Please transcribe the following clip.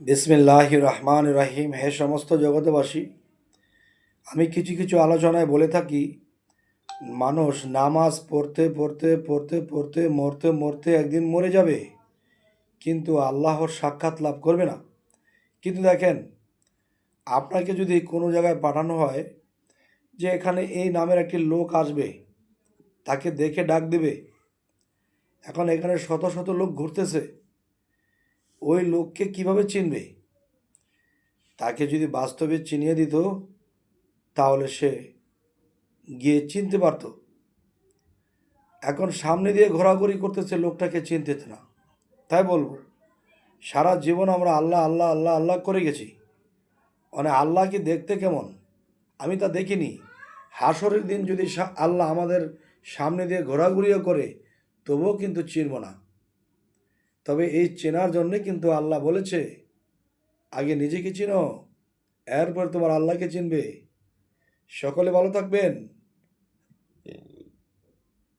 বিসমিল্লাহ রহমান রাহিম হে সমস্ত জগতবাসী আমি কিছু কিছু আলোচনায় বলে থাকি, মানুষ নামাজ পড়তে পড়তে পড়তে পড়তে, মরতে মরতে একদিন মরে যাবে, কিন্তু আল্লাহর সাক্ষাৎ লাভ করবে না। কিন্তু দেখেন, আপনাকে যদি কোনো জায়গায় পাঠানো হয় যে এখানে এই নামের একটি লোক আসবে, তাকে দেখে ডাক দেবে। এখন এখানে শত শত লোক ঘুরতেছে। ওই লোককে কীভাবে চিনবে? তাকে যদি বাস্তবে চিনিয়ে দিত, তাহলে সে গিয়ে চিনতে পারত। এখন সামনে দিয়ে ঘোরাঘুরি করতেছে লোকটাকে চিনতেছে না। তাই বলব, সারা জীবন আমরা আল্লাহ আল্লাহ আল্লাহ আল্লাহ করে গেছি। মানে আল্লাহ কি দেখতে কেমন? আমি তা দেখিনি। হাসরের দিন যদি আল্লাহ আমাদের সামনে দিয়ে ঘোরাঘুরিও করে, তবুও কিন্তু চিনব না। তবে এই চেনার জন্যে কিন্তু আল্লাহ বলেছে, আগে নিজেকে চিনো, এরপর তোমার আল্লাহকে চিনবে। সকলে ভালো থাকবেন।